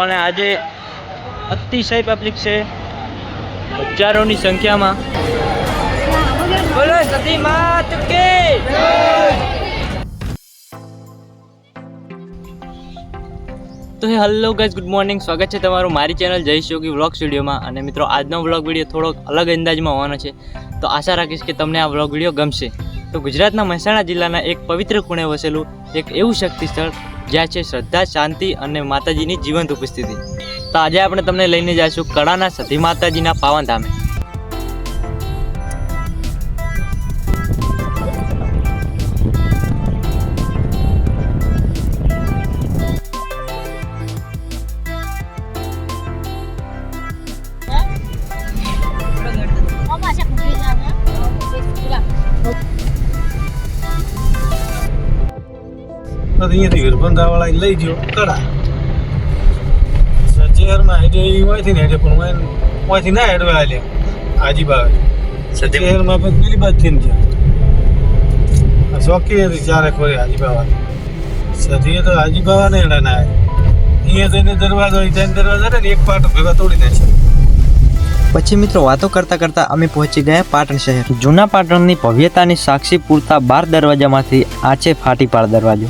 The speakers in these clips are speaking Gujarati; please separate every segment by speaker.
Speaker 1: અને આજે અતિશય પબ્લિક છે. હજારોની સંખ્યામાં. તો હે હલો ગાઈઝ ગુડ મોર્નિંગ સ્વાગત છે તમારું મારી ચેનલ જય યોગી વ્લોગ સ્ટુડિયોમાં અને મિત્રો, આજનો વ્લોગ વીડિયો થોડોક અલગ અંદાજમાં હોવાનો છે. તો આશા રાખીશ કે તમને આ વ્લોગ વીડિયો ગમશે. તો ગુજરાતના મહેસાણા જિલ્લાના એક પવિત્ર ખૂણે વસેલું એક એવું શક્તિ સ્થળ જ્યાં છે શ્રદ્ધા, શાંતિ અને માતાજીની જીવંત ઉપસ્થિતિ. તો આજે આપણે તમને લઈને જઈશું કળાના સતી માતાજીના પાવન
Speaker 2: અહીંયાથી વીરભંગા વાળા લઈ ગયો કડા. શહેરમાં હેડે એ હોયથી ને હેડે પણ હોયથી ઓયથી ના હેડવે હાજી આજીબાવે શહેરમાં પણ પેલી બાજ થઈને ગયા. શોખી હતી ચારે ખોરી આજીબાવા સધીએ તો આજીબાવા ને હેડા ના અહીંયા જઈને દરવાજો જઈને દરવાજો ને એક પાટો ભેગા તોડી છે
Speaker 1: પછી મિત્રો વાતો કરતા કરતા અમે પહોંચી ગયા પાટણ શહેર. જૂના પાટણની ભવ્યતાની સાક્ષી પૂરતા બાર દરવાજામાંથી આ છે ફાટીપાળ દરવાજો.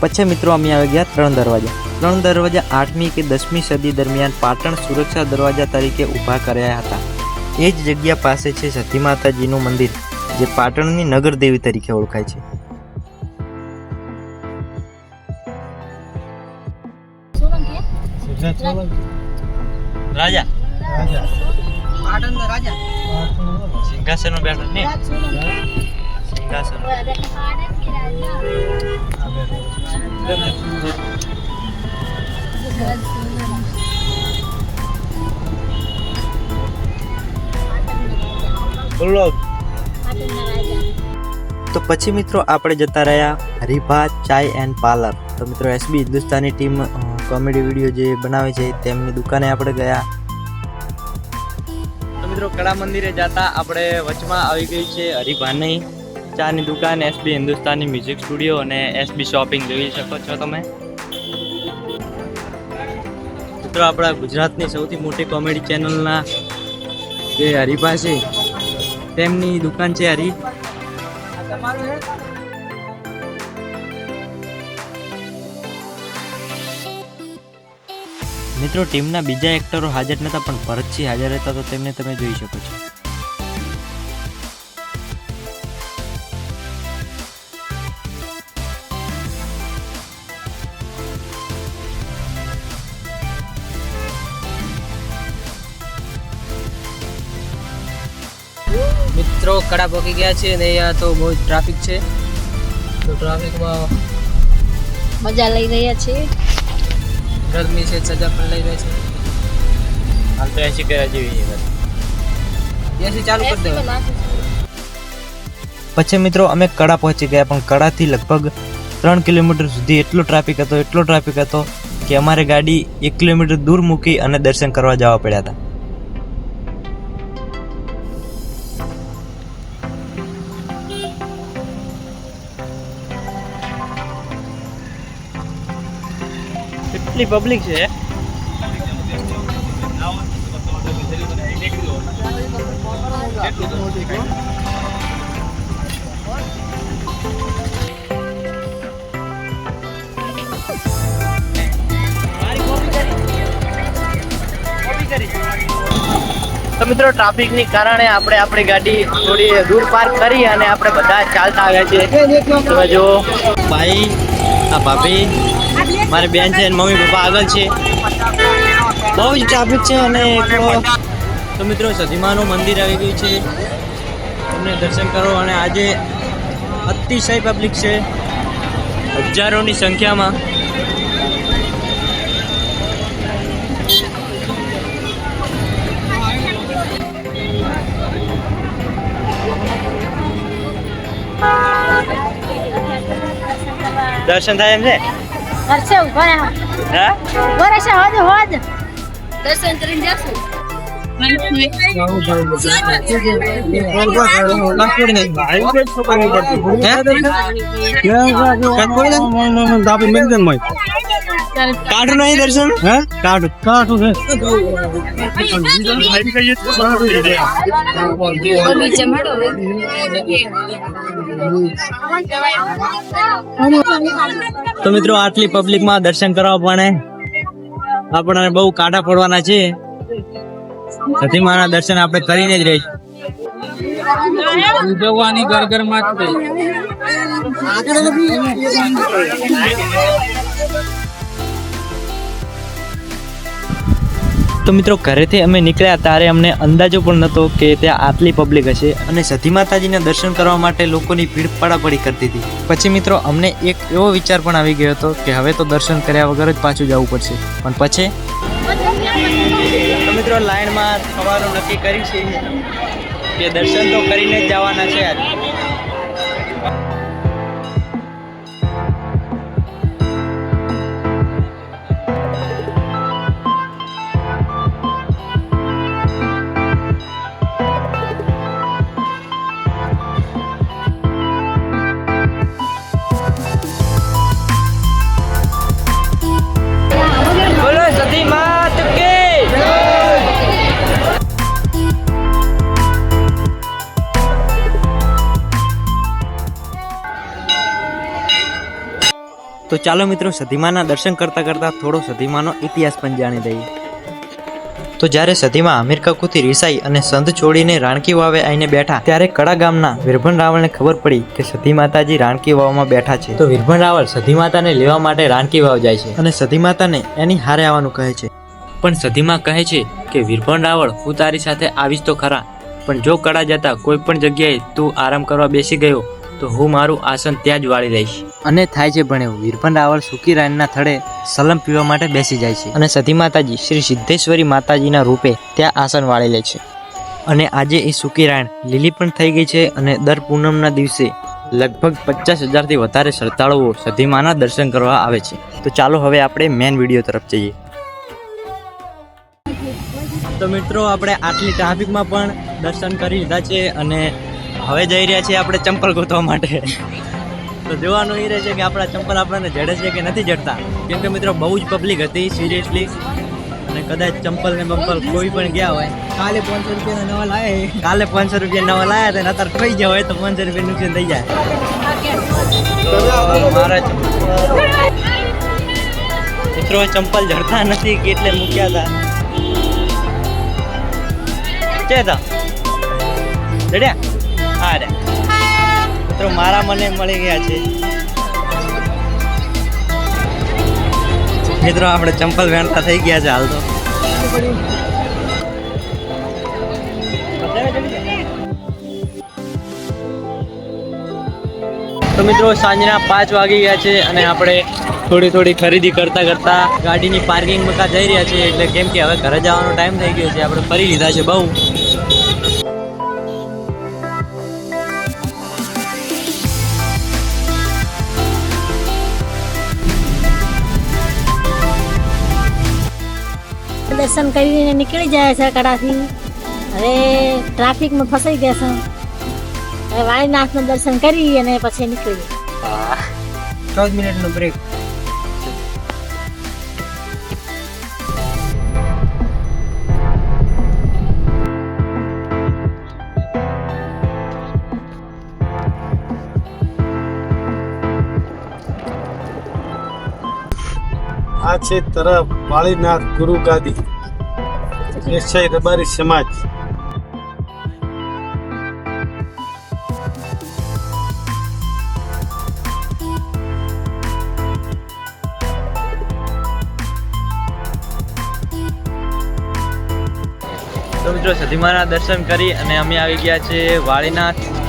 Speaker 1: પછી મિત્રો અમે આવી ગયા ત્રણ દરવાજા. ત્રણ દરવાજા આઠમી કે દસમી સદી દરમિયાન પાટણ સુરક્ષા દરવાજા તરીકે ઊભા કર્યા હતા. એ જ જગ્યા પાસે છે સતી માતાજીનું મંદિર જે પાટણની નગર દેવી તરીકે ઓળખાય છે. રાજા.
Speaker 2: રાજા.
Speaker 1: સિંહાસન બેઠો ને સિંહાસન તો પછી મિત્રો આપણે જતા રહ્યા હરિભા ચાય એન્ડ પાર્લર. તો મિત્રો SB Hindustani team comedy video જે બનાવે છે તેમની દુકાને આપણે ગયા. તો મિત્રો કળા મંદિરે જતા આપણે વચમાં આવી ગઈ છે હરિભાની. ચાની દુકાન, એસબી હિન્દુસ્તાની મ્યુઝિક સ્ટુડિયો અને એસબી શોપિંગ જોઈ શકો છો તમે. મિત્રો, આપણા ગુજરાતની સૌથી મોટી કોમેડી ચેનલના જે હરિભા છે, તેમની દુકાન છે હરી. મિત્રો, ટીમના બીજા એક્ટરો હાજર નહોતા પણ ભરતસિંહ હાજર હતા તો તેમને તમે જોઈ શકો છો.
Speaker 3: મિત્રો કડા પહોંચી ગયા છે અને અહીંયા તો બહુ ટ્રાફિક છે. તો ટ્રાફિકમાં
Speaker 4: મજા લઈ રહ્યા છે.
Speaker 3: ગરમી છે સજા પણ લઈ રહ્યા છે.
Speaker 1: હાલ તો એસી કર્યા જેવી
Speaker 3: છે એસી ચાલુ કરી દેવા
Speaker 1: પછી મિત્રો અમે કડા પહોંચી ગયા પણ કડાથી લગભગ ત્રણ કિલોમીટર સુધી એટલો ટ્રાફિક હતો એટલો ટ્રાફિક હતો કે અમારે ગાડી એક કિલોમીટર દૂર મૂકી અને દર્શન કરવા જવા પડ્યા હતા. કેટલી પબ્લિક છે. તો મિત્રો ટ્રાફિકની કારણે આપણે આપણી ગાડી થોડી દૂર પાર્ક કરી અને આપણે બધા ચાલતા આવ્યા છીએ. તમે જો ભાઈ આ ભાભી, મારી બેન છે મમ્મી પપ્પા આગળ છે. બહુ જ ટ્રાફિક છે અને તો મિત્રો સધીમાનું મંદિર આવી ગયું છે. તમને દર્શન કરો અને આજે અતિશય પબ્લિક છે. હજારોની સંખ્યામાં દર્શન થાય એમ છે?
Speaker 4: હરશે ઊભા રહ્યા
Speaker 1: હા?
Speaker 4: ઊભા રહેશે હોદ હોદ. દર્શન કરીને જશું.
Speaker 2: દાબી મેં
Speaker 1: કાઢું નહીં દર્શન?
Speaker 2: હે?
Speaker 1: કાઢું.
Speaker 2: કાઠું છે.
Speaker 1: તો મિત્રો આટલી પબ્લિકમાં દર્શન કરવા પણ આપણને બહુ કાંટા પડવાના છે. સતીમાના દર્શન આપણે કરીને જ રહીશું.
Speaker 3: ઉજવવાની ઘરમાં
Speaker 1: તો મિત્રો ઘરેથી અમે નીકળ્યા ત્યારે અમને અંદાજો પણ નહોતો કે ત્યાં આટલી પબ્લિક હશે અને સતી માતાજીના દર્શન કરવા માટે લોકોની ભીડ પડાપડી કરતી હતી. પછી મિત્રો અમને એક એવો વિચાર પણ આવી ગયો હતો કે હવે તો દર્શન કર્યા વગર જ પાછું જવું પડશે. પણ પછી? મિત્રો લાઈનમાં થવાનું નક્કી કરી છે કે દર્શન તો કરીને જ જવાના છે. તો ચાલો મિત્રો સધીમાના દર્શન કરતા કરતા થોડો સધીમાનો ઇતિહાસ પણ જાણી દઈએ તો જ્યારે સધીમાં આમિર કાકુથી રિસાઈ અને સંત છોડીને રાણકી વાવે આવીને બેઠા, ત્યારે કડા ગામના વીરભન રાવળને ખબર પડી કે સધી માતાજી રાણકી વાવમાં બેઠા છે. તો વીરભન રાવળ સધી માતાને લેવા માટે રાણકી વાવ જાય છે અને સધી માતાને એની હારે આવવાનું કહે છે. પણ સધીમાં કહે છે કે વીરભન રાવળ હું તારી સાથે આવીશ તો ખરા, પણ જો કડા જતા કોઈ પણ જગ્યાએ તું આરામ કરવા બેસી ગયો, તો હું મારું આસન ત્યાં જ વાળી લઈશ. અને થાય છે ભણેવું. વીરભન રાવળ સુકી રાણીના થડે સલમ પીવા માટે બેસી જાય છે. અને સતી માતાજી શ્રી સિદ્ધેશ્વરી માતાજીના રૂપે ત્યાં આસન વાળી લે છે. અને આજે એ સુકી રાણ લીલી પણ થઈ ગઈ છે અને દર પૂનમના દિવસે લગભગ પચાસ હજારથી વધારે શ્રદ્ધાળુઓ સધીમાના દર્શન કરવા આવે છે. તો ચાલો હવે આપણે મેન વીડિયો તરફ જઈએ. તો મિત્રો, આપણે આટલી ટ્રાફિકમાં પણ દર્શન કરી લીધા છે અને હવે જઈ રહ્યા છીએ આપણે ચંપલ ગોતવા માટે. તો જોવાનું એ રહે છે કે આપણા ચંપલ આપણને જડે છે કે નથી જડતા. કેમ કે મિત્રો બહુ જ પબ્લિક હતી સિરિયસલી અને કદાચ ચંપલ ને બંપલ કોઈ પણ ગયા હોય.
Speaker 3: કાલે પાંચસો રૂપિયા નવા લાયા
Speaker 1: કાલે પાંચસો રૂપિયા નવા લાયા હતા અત્યારે થઈ ગયા હોય તો પાંચસો રૂપિયા નુકસાન થઈ જાય. મારા મિત્રો ચંપલ જડતા નથી કે એટલે મૂક્યા હતા. કે હતા? જડ્યા હા રે મિત્રો, મારા મને મળી ગયા છે. મિત્રો, આપણે ચંપલ વેણતા થઈ ગયા છે હાલ તો. તો મિત્રો, સાંજના પાંચ વાગી ગયા છે અને આપણે થોડી થોડી ખરીદી કરતા કરતા ગાડીની પાર્કિંગમાં જઈ રહ્યા છીએ, એટલે કેમ કે હવે ઘરે જવાનો ટાઈમ થઈ ગયો છે, આપણે ફરી લીધા છે બહુ.
Speaker 4: દર્શન કરીને નીકળી જાય છે કડાથી. હવે ટ્રાફિકમાં ફસાઈ ગયા છે. હવે વાળીનાથનું દર્શન કરી અને પછી નીકળી
Speaker 3: ચૌદ મિનિટ નો બ્રેક
Speaker 2: છે તરફ વાળીનાથ ગુરુ ગાદી. વેસાઈ રબારી સમાજ.
Speaker 1: મિત્રો સધીમાના દર્શન કરી અને અમે આવી ગયા છે વાળીનાથ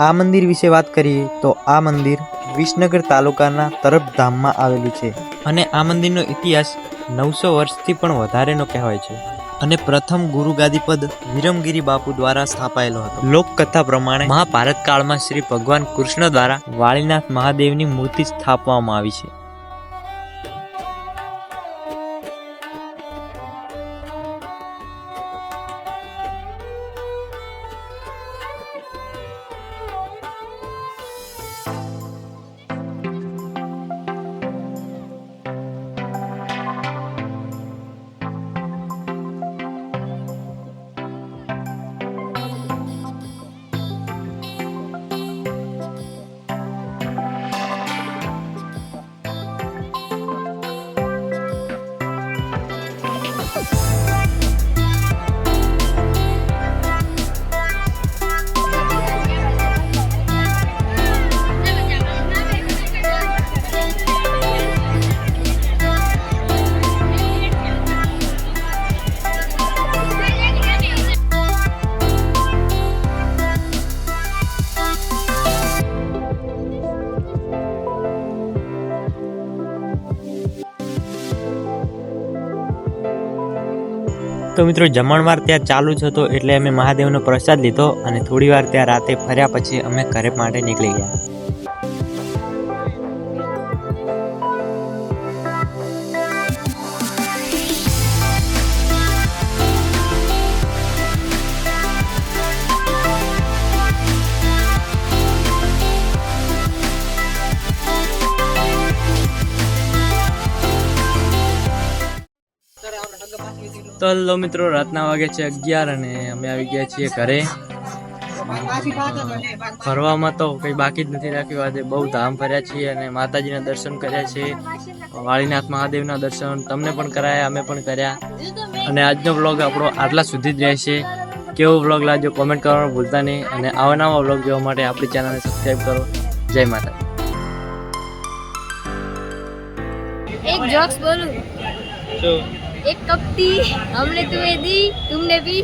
Speaker 1: આ મંદિર વિશે વાત કરીએ તો આ મંદિર વિસનગર તાલુકાના તરફ ધામમાં આવેલું છે અને આ મંદિરનો ઇતિહાસ નવસો વર્ષથી પણ વધારેનો કહેવાય છે અને પ્રથમ ગુરુ ગાદીપદ વિરમગીરી બાપુ દ્વારા સ્થાપાયેલો હતો. લોકકથા પ્રમાણે મહાભારત કાળમાં શ્રી ભગવાન કૃષ્ણ દ્વારા વાળીનાથ મહાદેવની મૂર્તિ સ્થાપવામાં આવી છે. તો મિત્રો જમણવાર ત્યાં ચાલુ જ હતો એટલે અમે મહાદેવનો પ્રસાદ લીધો અને થોડી વાર ત્યાં રાતે ફર્યા પછી અમે ઘરે માટે નીકળી ગયા. તો લો મિત્રો રાતના વાગે છે અગિયાર અને અમે આવી ગયા છીએ ઘરે. ફરવામાં તો કંઈ બાકી જ નથી રાખ્યું. આજે બહુ ધામ ફર્યા છીએ અને માતાજીના દર્શન કર્યા છે. વાળીનાથ મહાદેવના દર્શન તમને પણ કરાયા અમે પણ કર્યા. અને આજનો વ્લોગ આપણો આટલા સુધી જ રહેશે. કેવો વ્લોગ લાગ્યો કોમેન્ટ કરવાનું ભૂલતા નહીં. અને આવા નવા વ્લોગ જોવા માટે આપણી ચેનલને સબસ્ક્રાઈબ કરો. જય માતા
Speaker 5: એક જોક્સ
Speaker 1: બોલું.
Speaker 5: एक कप टी हमने तुम्हें दी तुमने पी